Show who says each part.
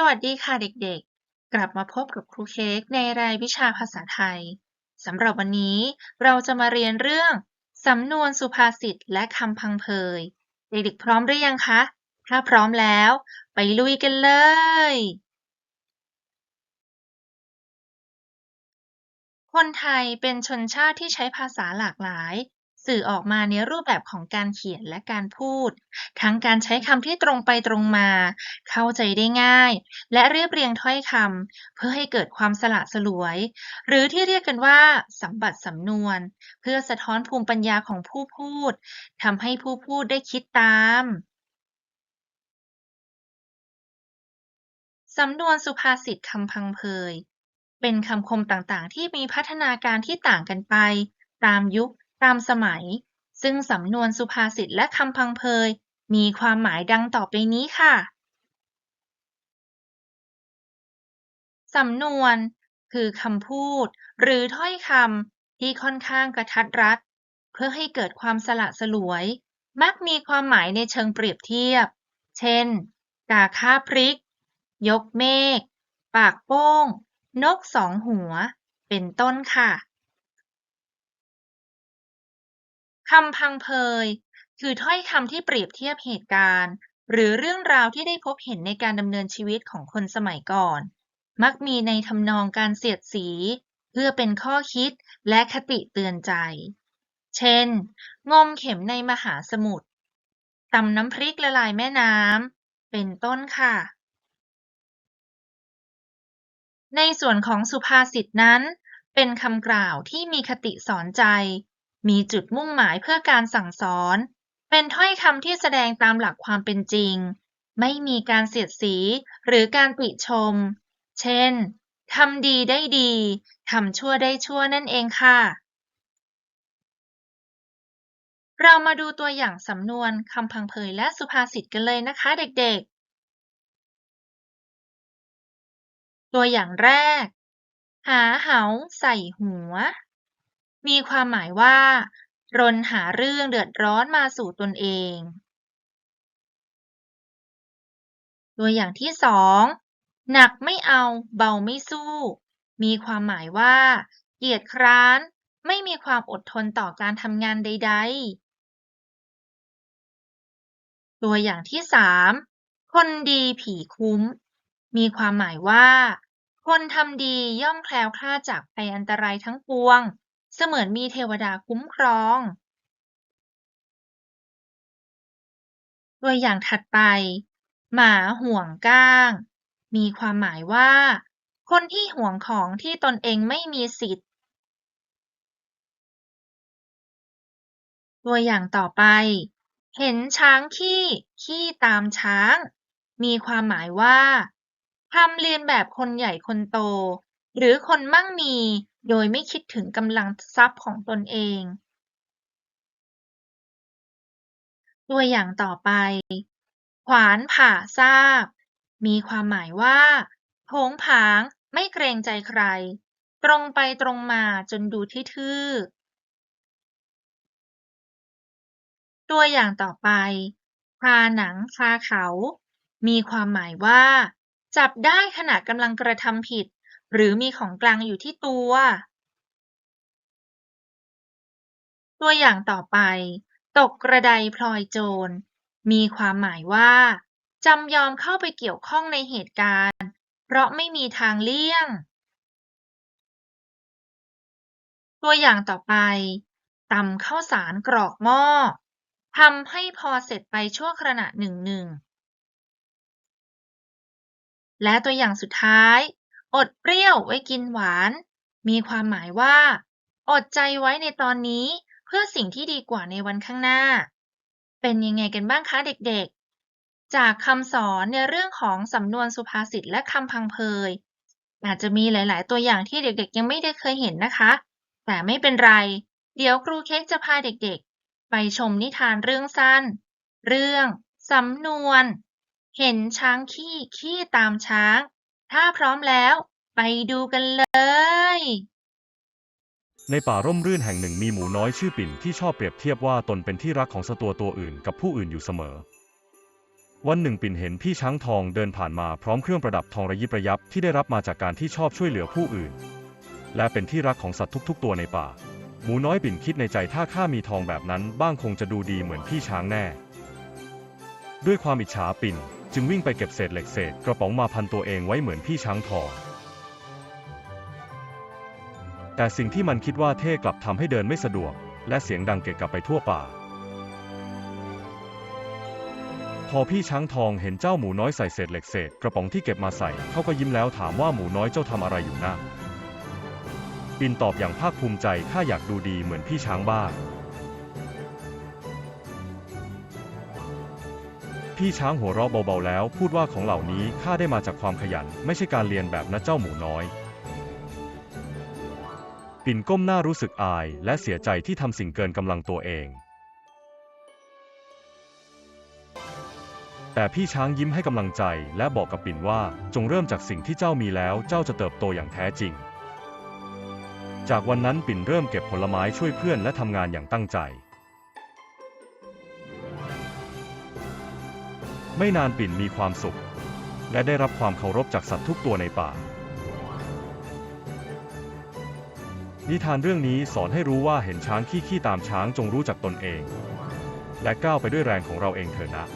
Speaker 1: สวัสดีค่ะเด็กๆ กลับมาพบกับครูเค้กในรายวิชาภาษาไทย สำหรับวันนี้เราจะมาเรียนเรื่อง สำนวนสุภาษิตและคำพังเพย เด็กๆพร้อมหรือยังคะ ถ้าพร้อมแล้ว ไปลุยกันเลย คนไทยเป็นชนชาติที่ใช้ภาษาหลากหลาย สื่อออกมาในรูปแบบของการเขียนและการพูด ทั้งการใช้คำที่ตรงไปตรงมา เข้าใจได้ง่าย และเรียบเรียงถ้อยคำเพื่อให้เกิดความสละสลวย หรือที่เรียกกันว่าสัมบัติสำนวน เพื่อสะท้อนภูมิปัญญาของผู้พูดทำให้ผู้พูดได้คิดตามสำนวนสุภาษิตคำพังเพย เป็นคำคมต่างๆ ที่มีพัฒนาการที่ต่างกันไป ตามยุค ตามสมัย ซึ่งสำนวนสุภาษิตและคำพังเพยมีความหมายดังต่อไปนี้ค่ะ สำนวน คือคำพูด หรือถ้อยคำที่ค่อนข้างกระทัดรัดเพื่อให้เกิดความสละสลวย มักมีความหมายในเชิงเปรียบเทียบ เช่น กาค่าพริก ยกเมฆ ปากโป้ง นกสองหัว เป็นต้นค่ะ คำพังเพย คือถ้อยคำที่เปรียบเทียบเหตุการณ์ หรือเรื่องราวที่ได้พบเห็นในการดำเนินชีวิตของคนสมัยก่อน มักมีในทำนองการเสียดสี เพื่อเป็นข้อคิดและคติเตือนใจ เช่น งมเข็มในมหาสมุทรตำน้ำพริกละลายแม่น้ำ เป็นต้นค่ะ ในส่วนของสุภาษิตนั้น เป็นคำกล่าวที่มีคติสอนใจ มีจุดมุ่งหมายเพื่อการสั่งสอน เป็นถ้อยคำที่แสดงตามหลักความเป็นจริง ไม่มีการเสียดสีหรือการติชม เช่น ทำดีได้ดี ทำชั่วได้ชั่วนั่นเองค่ะ เรามาดูตัวอย่างสำนวนคำพังเพยและสุภาษิตกันเลยนะคะเด็กๆ ตัวอย่างแรก หาเหาใส่หัว มีความหมายว่า รนหาเรื่องเดือดร้อนมาสู่ตนเอง ตัวอย่างที่สองหนักไม่เอา เบาไม่สู้ มีความหมายว่า เกียจคร้าน ไม่มีความอดทนต่อการทำงานใด ๆ ตัวอย่างที่สามคนดีผีคุ้ม มีความหมายว่า คนทำดีย่อมแคล้วคลาดจากภัยอันตรายทั้งปวง เสมือนมีเทวดาคุ้มครอง ตัวอย่างถัดไป หมาห่วงก้าง มีความหมายว่า คนที่ห่วงของที่ตนเองไม่มีสิทธิ์ ตัวอย่างต่อไป เห็นช้างขี้ขี้ตามช้าง มีความหมายว่าทำเลียนแบบคนใหญ่คนโต หรือคนมั่งมี โดยไม่คิดถึงกำลังทรัพย์ของตนเอง ตัวอย่างต่อไป ขวานผ่าซาก มีความหมายว่าโผงผางไม่เกรงใจใคร ตรงไปตรงมาจนดูทื่อ ตัวอย่างต่อไปคาหนังคาเขา มีความหมายว่า จับได้ขณะกำลังกระทำผิด หรือมีของกลางอยู่ที่ตัว ตัวอย่างต่อไป ตกกระไดพลอยโจร มีความหมายว่าจำยอมเข้าไปเกี่ยวข้องในเหตุการณ์ เพราะไม่มีทางเลี่ยง ตัวอย่างต่อไปตำข้าวสารกรอกหม้อทำให้พอเสร็จไปชั่วขณะหนึ่งหนึ่งและตัวอย่างสุดท้าย อดเปรี้ยวไว้กินหวาน มีความหมายว่า อดใจไว้ในตอนนี้เพื่อสิ่งที่ดีกว่าในวันข้างหน้า เป็นยังไงกันบ้างคะเด็กๆ จากคำสอนในเรื่องของสำนวนสุภาษิตและคำพังเพย อาจจะมีหลาย ๆ ตัวอย่างที่เด็กๆ ยังไม่ได้เคยเห็นนะคะ แต่ไม่เป็นไร เดี๋ยวครูเค้กจะพาเด็กๆ ไปชมนิทานเรื่องสั้น เรื่องสำนวน เห็นช้างขี้ขี้ตามช้าง ถ้าพร้อมแล้ว ไปดูกันเลย
Speaker 2: ในป่าร่มรื่นแห่งหนึ่งมีหมูน้อยชื่อปิ่นที่ชอบเปรียบเทียบว่าตนเป็นที่รักของสัตว์ตัวอื่นกับผู้อื่นอยู่เสมอ วันหนึ่งปิ่นเห็นพี่ช้างทองเดินผ่านมาพร้อมเครื่องประดับทองระยิบระยับที่ได้รับมาจากการที่ชอบช่วยเหลือผู้อื่น และเป็นที่รักของสัตว์ทุก ๆ ตัวในป่า หมูน้อยปิ่นคิดในใจถ้าข้ามีทองแบบนั้น บ้างคงจะดูดีเหมือนพี่ช้างแน่ ด้วยความอิจฉาปิ่น จึงวิ่งไปเก็บเศษเหล็กเศษกระป๋องมาพันตัวเองไว้เหมือนพี่ช้างทองแต่สิ่งที่มันคิดว่าเท่กลับทำให้เดินไม่สะดวก และเสียงดังเกะกะไปทั่วป่า พอพี่ช้างทองเห็นเจ้าหมูน้อยใส่เศษเหล็กเศษกระป๋องที่เก็บมาใส่เขาก็ยิ้มแล้วถามว่าหมูน้อยเจ้าทำอะไรอยู่นะปินตอบอย่างภาคภูมิใจข้าอยากดูดีเหมือนพี่ช้างบ้าง พี่ช้างหัวเราะเบาๆแล้ว พูดว่าของเหล่านี้ข้าได้มาจากความขยัน ไม่ใช่การเรียนแบบนะเจ้าหมูน้อย ปิ่นก้มหน้ารู้สึกอายและเสียใจที่ทำสิ่งเกินกำลังตัวเอง แต่พี่ช้างยิ้มให้กำลังใจและบอกกับปิ่นว่าจงเริ่มจากสิ่งที่เจ้ามีแล้วเจ้าจะเติบโตอย่างแท้จริง จากวันนั้นปิ่นเริ่มเก็บผลไม้ช่วยเพื่อนและทำงานอย่างตั้งใจ ไม่นานปิ่นมีความสุข และได้รับความเคารพจากสัตว์ทุกตัวในป่า นิทานเรื่องนี้สอนให้รู้ว่าเห็นช้างขี้ขี้ตามช้างจงรู้จักตนเอง และก้าวไปด้วยแรงของเราเองเถอะนะ